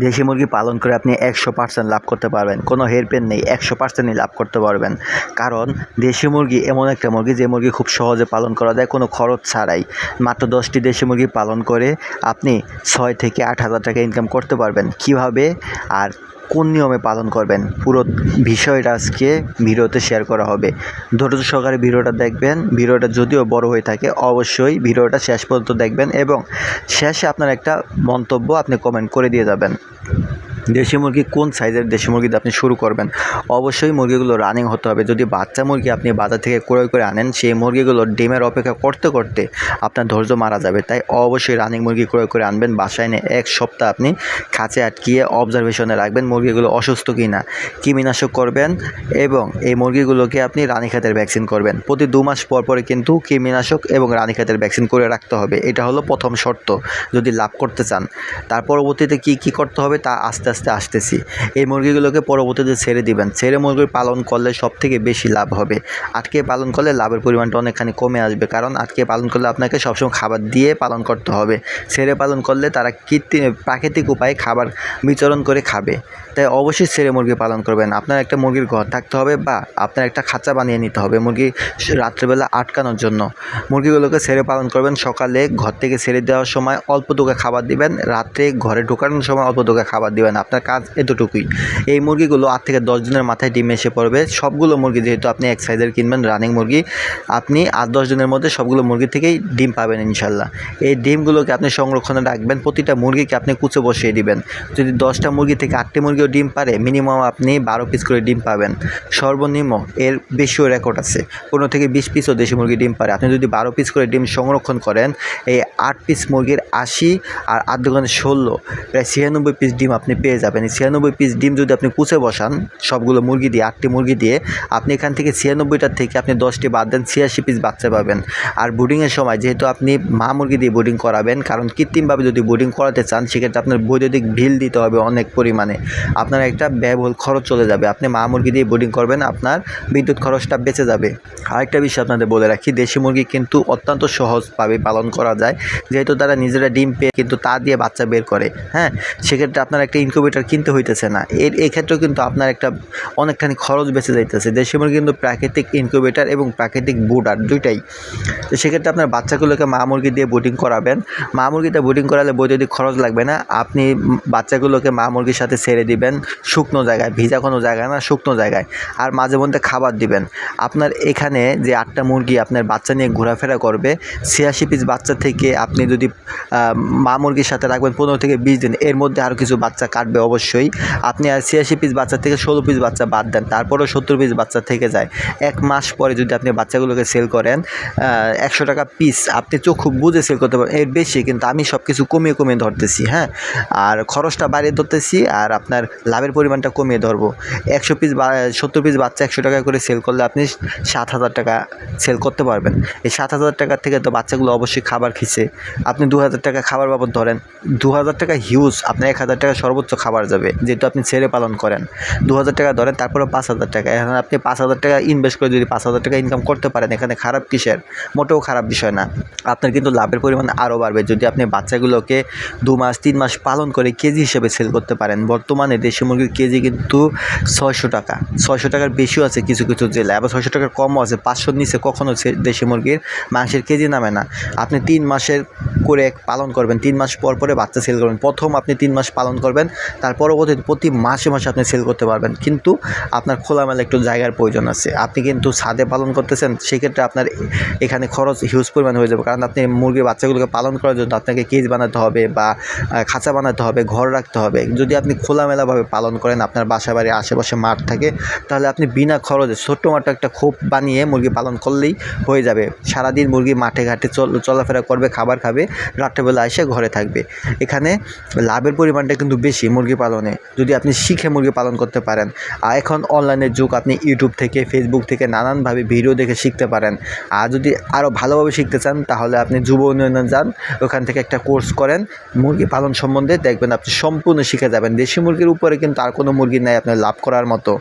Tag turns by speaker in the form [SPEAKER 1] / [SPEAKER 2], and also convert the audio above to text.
[SPEAKER 1] দেশি মুরগি পালন করে আপনি একশো পার্সেন্ট লাভ করতে পারবেন। কোনো হেরপেন নেই, একশো পার্সেন্টই লাভ করতে পারবেন। কারণ দেশি মুরগি এমন একটা মুরগি, যে মুরগি খুব সহজে পালন করা যায়, কোনো খরচ ছাড়াই। মাত্র দশটি দেশি মুরগি পালন করে আপনি ছয় থেকে আট হাজার টাকা ইনকাম করতে পারবেন। কীভাবে? আর কোন নিয়মে পালন করবেন? পুরো বিষয়টা আজকে ভিডিওতে শেয়ার করা হবে। ধৈর্য সহকারে ভিডিওটা দেখবেন। ভিডিওটা যদিও বড় হয়ে থাকে, অবশ্যই ভিডিওটা শেষ পর্যন্ত দেখবেন এবং শেষে আপনার একটা মন্তব্য আপনি কমেন্ট করে দিয়ে যাবেন। দেশি মুরগি কোন সাইজের দেশি মুরগিতে আপনি শুরু করবেন? অবশ্যই মুরগিগুলো রানিং হতে হবে। যদি বাচ্চা মুরগি আপনি বাজার থেকে ক্রয় করে আনেন, সেই মুরগিগুলো ডিমের অপেক্ষা করতে করতে আপনার ধৈর্য মারা যাবে। তাই অবশ্যই রানিং মুরগি ক্রয় করে আনবেন। বাসায় এনে এক সপ্তাহ আপনি খাঁচে আটকিয়ে অবজারভেশনে রাখবেন মুরগিগুলো অসুস্থ কি না কৃমিনাশক করবেন এবং এই মুরগিগুলোকে আপনি রানীখাতের ভ্যাকসিন করবেন। প্রতি দু মাস পর পরে কিন্তু কৃমিনাশক এবং রানীখাতের ভ্যাকসিন করে রাখতে হবে। এটা হলো প্রথম শর্ত। যদি লাভ করতে চান, তার পরবর্তীতে কী কী করতে হবে তা আস্তে আস্তে আসতেছি। এই মুরগিগুলোকে পরবর্তীতে ছেড়ে দিবেন। ছেড়ে মুরগি পালন করলে সব থেকে বেশি লাভ হবে। আটকে পালন করলে লাভের পরিমাণটা অনেকখানি কমে আসবে। কারণ আটকে পালন করলে আপনাকে সবসময় খাবার দিয়ে পালন করতে হবে। ছেড়ে পালন করলে তারা কৃত্রিম প্রাকৃতিক উপায়ে খাবার বিচরণ করে খাবে। তাই অবশ্যই ছেড়ে মুরগি পালন করবেন। আপনার একটা মুরগির ঘর থাকতে হবে বা আপনার একটা খাঁচা বানিয়ে নিতে হবে মুরগি রাত্রেবেলা আটকানোর জন্য। মুরগিগুলোকে ছেড়ে পালন করবেন। সকালে ঘর থেকে ছেড়ে দেওয়ার সময় অল্প দোকা খাবার দিবেন। রাত্রে ঘরে ঢোকানোর সময় অল্প দোকা খাবার দিবেন। আপনার কাজ এতটুকুই। এই মুরগিগুলো আট থেকে দশ দিনের মাথায় ডিম এসে পড়বে। সবগুলো মুরগি যেহেতু আপনি এক সাইজের কিনবেন রানিং মুরগি, আপনি আট দশ দিনের মধ্যে সবগুলো মুরগি থেকেই ডিম পাবেন ইনশাল্লাহ। এই ডিমগুলোকে আপনি সংরক্ষণে রাখবেন, প্রতিটা মুরগিকে আপনি কুচে বসিয়ে দিবেন। যদি দশটা মুরগি থেকে আটটি মুরগিও ডিম পারে মিনিমাম আপনি বারো পিস করে ডিম পাবেন। সর্বনিম্ন এর বেশিও রেকর্ড আছে। পনেরো থেকে বিশ পিসও দেশি মুরগি ডিম পারে। আপনি যদি বারো পিস করে ডিম সংরক্ষণ করেন, এই আট পিস মুরগির আশি আর আট দোকানে ষোলো, প্রায় ছিয়ানব্বই পিস ডিম আপনি পেয়ে যাবেন। ছিয়ানব্বই পিস ডিম যদি আপনি কুচে বসান, সবগুলো মুরগি দিয়ে, আটটি মুরগি দিয়ে, আপনি এখান থেকে ছিয়ানব্বইটার থেকে আপনি দশটি বাদ দেন, ছিয়াশি পিস বাচ্চা পাবেন। আর বুডিংয়ের সময় যেহেতু আপনি মা মুরগি দিয়ে বোর্ডিং করাবেন, কারণ কৃত্রিমভাবে যদি বোর্ডিং করাতে চান, সেক্ষেত্রে আপনার বৈদ্যুতিক বিল দিতে হবে অনেক পরিমাণে। আপনার একটা ব্যয়বহুল খরচ চলে যাবে। আপনি মা মুরগি দিয়ে বোর্ডিং করবেন, আপনার বিদ্যুৎ খরচটা বেঁচে যাবে। আরেকটা বিষয় আপনাদের বলে রাখি, দেশি মুরগি কিন্তু অত্যন্ত সহজভাবে পালন করা যায়। যেহেতু তারা নিজেরা ডিম পেয়ে কিন্তু তা দিয়ে বাচ্চা বের করে হ্যাঁ? সেক্ষেত্রে আপনার একটা ইনকিউবেটর কিনতে হইতেছে না। এর এক্ষেত্রেও কিন্তু আপনার একটা অনেকখানি খরচ বেঁচে যাইতেছে। দেশি মুরগি কিন্তু প্রাকৃতিক ইনকিউবেটর এবং প্রাকৃতিক বুডার দুইটাই। তো সেক্ষেত্রে আপনার বাচ্চাগুলোকে মা মুরগি দিয়ে বোটিং করাবেন। মা মুরগিতে বোটিং করালে বৈদ্যুতিক খরচ লাগবে না, আপনি বাচ্চাগুলোকে মা মুরগির সাথে ছেড়ে দিবেন শুকনো জায়গায়, ভিজা কোনো জায়গায় না, শুকনো জায়গায়। আর মাঝে মধ্যে খাবার দিবেন। আপনার এখানে যে আটটা মুরগি আপনার বাচ্চা নিয়ে ঘোরাফেরা করবে, ছিয়াশি পিস বাচ্চা থেকে আপনি যদি মা মুরগির সাথে রাখবেন পনেরো থেকে বিশ দিন, এর মধ্যে আরও কিছু বাচ্চা কাটবে। অবশ্যই। আপনি আর ছিয়াশি পিস বাচ্চা থেকে ষোলো পিস বাচ্চা বাদ দেন, তারপরেও সত্তর পিস বাচ্চা থেকে যায়। এক মাস পরে যদি আপনি বাচ্চাগুলোকে সেল করেন একশো টাকা পিস আপনি চোখ বুঝে সেল করতে পারেন এর বেশি কিন্তু আমি সব কিছু কমিয়ে কমিয়ে ধরতেছি হ্যাঁ? আর খরচটা বাড়িয়ে ধরতেছি আর আপনার লাভের পরিমাণটা কমিয়ে ধরবো। একশো পিস বা, সত্তর পিস বাচ্চা একশো টাকা করে সেল করলে আপনি সাত হাজার টাকা সেল করতে পারবেন। এই সাত হাজার টাকার থেকে তো বাচ্চাগুলো অবশ্যই খাবার খেছে আপনি দু হাজার টাকা খাবার বাবদ ধরেন, দু হাজার টাকা হিউজ আপনার এক হাজার টাকা সর্বোচ্চ খাবার যাবে, যেহেতু আপনি ছেড়ে পালন করেন। দু হাজার টাকা ধরেন তারপরে পাঁচ হাজার টাকা। এখন আপনি পাঁচ হাজার টাকা ইনভেস্ট করে যদি পাঁচ হাজার টাকা ইনকাম করতে পারেন, এখানে খারাপ কিসের? মোটেও খারাপ বিষয় না। আপনার কিন্তু লাভের পরিমাণ আরও বাড়বে। যদি আপনি বাচ্চাগুলোকে দু মাস, তিন মাস পালন করে কেজি হিসেবে সেল করতে পারেন, বর্তমানে দেশি মুরগির কেজি কিন্তু ছয়শো টাকা। ছয়শো টাকার বেশিও আছে কিছু কিছু জেলায়, আবার ছয়শো টাকার কমও আছে। পাঁচশোর নিচে কখনো সে- দেশি মুরগির মাংসের কেজি নামে না। আপনি তিন মাসের করে পালন করবেন, তিন মাস পর পরে বাচ্চা সেল করবেন। প্রথম আপনি তিন মাস পালন করবেন তার পরবর্তীতে প্রতি মাসে মাসে আপনি সেল করতে পারবেন। কিন্তু আপনার খোলামেলা একটু জায়গার প্রয়োজন আছে। আপনি কিন্তু ছাদে পালন করতেছেন, সেক্ষেত্রে আপনার এখানে খরচ হিউজ পরিমাণ হয়ে যাবে। কারণ আপনি মুরগির বাচ্চাগুলোকে পালন করার জন্য আপনাকে কেজ বানাতে হবে বা খাঁচা বানাতে হবে, ঘর রাখতে হবে। যদি আপনি খোলামেলাভাবে পালন করেন, আপনার বাসা বাড়ির আশেপাশে মাঠ থাকে, তাহলে আপনি বিনা খরচে ছোট্ট মাঠে একটা খোপ বানিয়ে মুরগি পালন করলেই হয়ে যাবে। সারাদিন মুরগি মাঠে ঘাটে চল, চলাফেরা করবে, খাবার খাবে, রাত্রেবেলা এসে ঘরে থাকবে। এখানে লাভের পরিমাণটা কিন্তু বেশি। মুরগি পালনে। যদি আপনি শিখে মুরগি পালন করতে পারেন, আর এখন অনলাইনের যুগ, আপনি ইউটিউব থেকে ফেসবুক থেকে নানানভাবে ভিডিও দেখে শিখতে পারেন। আর যদি আরও ভালোভাবে শিখতে চান, তাহলে আপনি যুব উন্নয়নে যান, ওখান থেকে একটা কোর্স করেন। মুরগি পালন সম্বন্ধে দেখবেন আপনি সম্পূর্ণ শিখে যাবেন। দেশি মুরগির উপরে কিন্তু আর কোনো মুরগি নাই আপনার লাভ করার মতো।